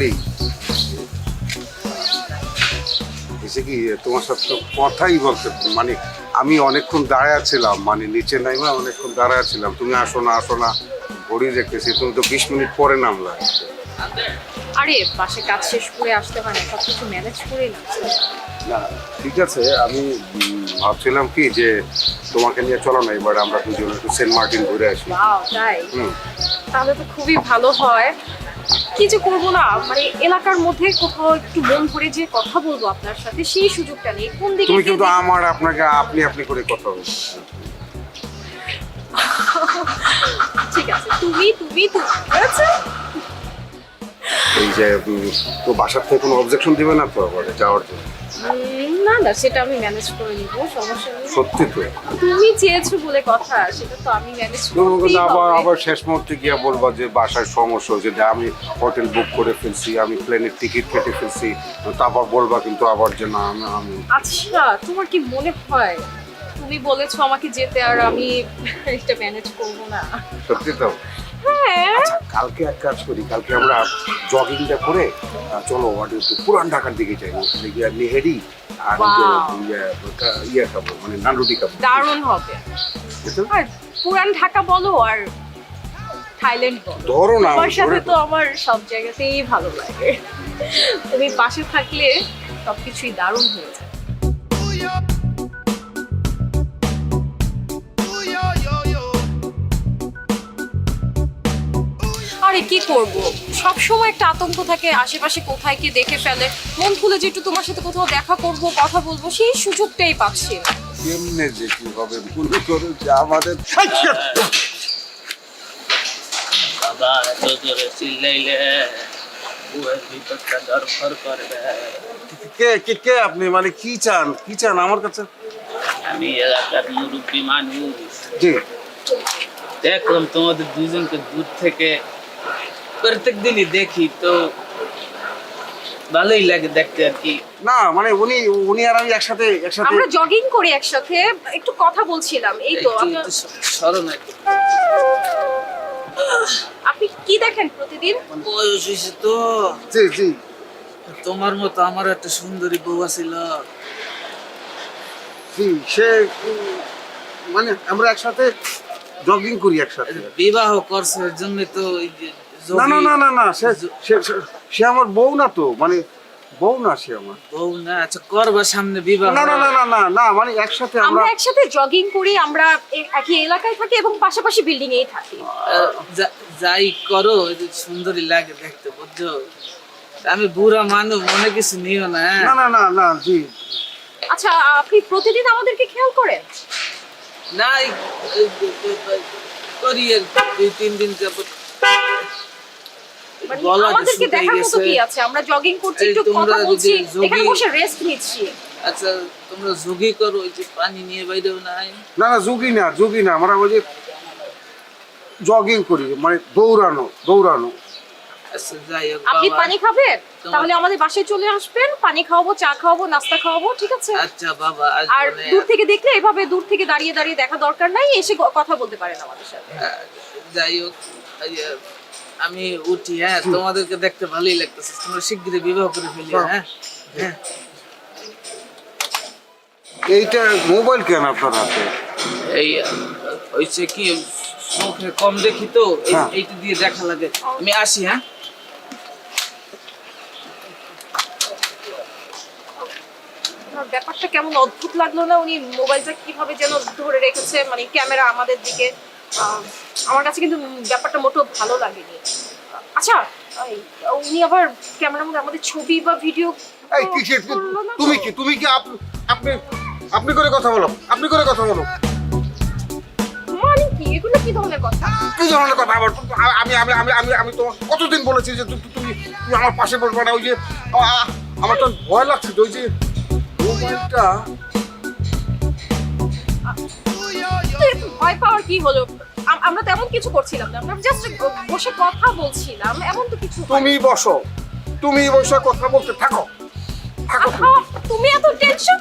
অলি এসে কি তোমার সাথে তো কথাই বলতে মানে আমি অনেকক্ষণ দাঁড়ায় ছিলাম মানে নিচে নাইমা অনেকক্ষণ দাঁড়ায় ছিলাম। তুমি আসো না আসো না ঘড়ি দেখতেছি তুমি তো বিশ মিনিট পরে নামলা। আরে বাসে কাজ শেষ করে আসতে হয় না সব কিছু ম্যানেজ করে না না ঠিক আছে আমি ভাবছিলাম কি যে তোমাকে নিয়ে চলো না এবার আমরা দুজন একটু সেন্ট মার্টিন ঘুরে আসি। তাই? তাহলে তো খুবই ভালো হয়। কি যে করব না? মানে এলাকার মধ্যে কোথাও একটু মন করে যে কথা বলব আপনার সাথে সেই সুযোগটা নেই। কোন দিকে তুমি কিন্তু আমার আপনাকে আপনি আপনি করে কথা বলছো ঠিক আছে তুমি তুমি তুমি আচ্ছা এই যে তো বাসার থেকে কোনো অবজেকশন দিবে না তো আবার যাওয়ার জন্য? না না সেটা আমি ম্যানেজ করে নিব সমস্যা নেই। সত্যি তো। তুমি চেয়েছো বলে কথা সেটা তো আমি ম্যানেজ কিন্তু আবার আবার শেষ মুহূর্তে গিয়ে বলবা যে বাসায় সমস্যা হয়েছে যে আমি হোটেল বুক করে ফেলছি আমি প্লেনের টিকিট কেটে ফেলছি তারপর বলবা কিন্তু আবার যে না আমি আমি আচ্ছা তোমার কি মনে হয়? তুমি বলেছ আমাকে যেতে আর আমি এটা ম্যানেজ করব না। সত্যি তো? হ্যাঁ। আচ্ছা কালকে এক কাজ করি কালকে আমরা জগিংটা করে চলো পুরান ঢাকার দিকে যাই। ওখানে গিয়ে নেহেরি আর ইয়ে খাব মানে নানরুটি খাব। দারুণ হবে। আর পুরান ঢাকা বলো আর থাইল্যান্ড বলো। ধরো না তোমার সাথে তো আমার সব জায়গাতেই ভালো লাগে। তুমি পাশে থাকলে সবকিছুই দারুণ হয়ে যায়। আরে কি করব? সব সময় একটা আতঙ্ক থাকে আশেপাশে কোথায় কি দেখে ফেলে। মন খুলে যে একটু তোমার সাথে কোথাও দেখা করব কথা বলব সেই সুযোগটাই পাচ্ছি না। কেমনে যে কি হবে মনে করো যে আমাদের বাবা এত জোরে চিল্লাইলে বুয়ের ভিতরটা দরফর করবে। কে কে কে আপনি? মানে কি চান? কি চান আমার কাছে? আমি এলাকার মুরব্বী মানুষ। জি। দেখলাম তোমাদের দুজনকে দূর থেকে প্রত্যেক দিনই দেখি তো ভালোই লাগে দেখতে আর কি। না মানে উনি উনি আর আমি একসাথে একসাথে আমরা জগিং করি একসাথে একটু কথা বলছিলাম এই তো স্মরণ আপনি কি দেখেন প্রতিদিন? বয়স হয়েছে তো। জি জি। তোমার মতো আমার একটা সুন্দরী বউ ছিল জি সে মানে আমরা একসাথে জগিং করি একসাথে। বিবাহ করছে এর জন্য তো ওই যে না না না না না সে সে- সে- সে আমার বউ না তো মানে বউ না সে আমার বউ না আচ্ছা করবা সামনে বিবাহ না না না না না না মানে একসাথে আমরা আমরা একসাথে জগিং করি আমরা একই এলাকায় থাকি এবং পাশাপাশি বিল্ডিং এই থাকি যাই করো সুন্দরী লাগে দেখতে বুঝছ আমি বুড়া মানুষ মনে কিছু নিও না হ্যাঁ? না না না না জি আচ্ছা আপনি প্রতিদিন আমাদেরকে খেয়াল করেন না করি আর দুই তিন দিন যাবত মানে আমাদেরকে দেখার মতো কি আছে? আমরা জগিং করছি একটু কথা বলছি এখানে বসে রেস্ট নিচ্ছি। আচ্ছা তোমরা করো ওই যে পানি নিয়ে বাইরেও নাই। না না যোগী না যোগী না আমরা ওই যে জগিং করি মানে দৌড়ানো দৌড়ানো। আচ্ছা যাই হোক আপনি পানি খাবেন? তাহলে আমাদের বাসায় চলে আসবেন পানি খাওয়াবো চা খাওয়াবো নাস্তা খাওয়াবো ঠিক আছে? আচ্ছা বাবা আর দূর থেকে দেখলে এভাবে দূর থেকে দাঁড়িয়ে দাঁড়িয়ে দেখা দরকার নাই এসে কথা বলতে পারেন আমাদের সাথে। আহ, যাই হোক আমি উঠি হ্যাঁ তোমাদেরকে দেখতে ভালোই লাগতেছে। তোমরা শিগগিরই বিবাহ করে ফেলি হ্যাঁ হ্যাঁ। এইটা মোবাইল কেন আপনার হাতে? এই হয়েছে কি চোখে কম দেখি তো হ্যাঁ। এইটা দিয়ে দেখা লাগে। আমি আসি হ্যাঁ। ব্যাপারটা কেমন অদ্ভুত লাগল না? উনি মোবাইলটা কীভাবে যেন ধরে রেখেছে মানে ক্যামেরা আমাদের দিকে? আমার কাছে কিন্তু ব্যাপারটা মোটেও ভালো লাগেনি আচ্ছা উনি আবার ক্যামেরার মধ্যে আমাদের ছবি বা ভিডিও এই তুমি কি তুমি কি আপ- আপনি আপনি করে কথা বলো আপনি করে কথা বলো মানে কি এগুলো কি ধরনের কথা কি ধরনের কথা আবার আমি আমি আমি আমি আমি তো কতদিন বলেছি যে তুমি তুমি আমার পাশে না ওই যে আমার তো ভয় লাগছে ওই যে মোবাইলটা এত ভয় পাওয়ার কি হলো আমরা তেমন কিছু করছিলাম না আমরা জাস্ট বসে কথা বলছিলাম এমন তো কিছু। তুমি বসো তুমি বসে কথা বলতে থাকো তুমি এত টেনশন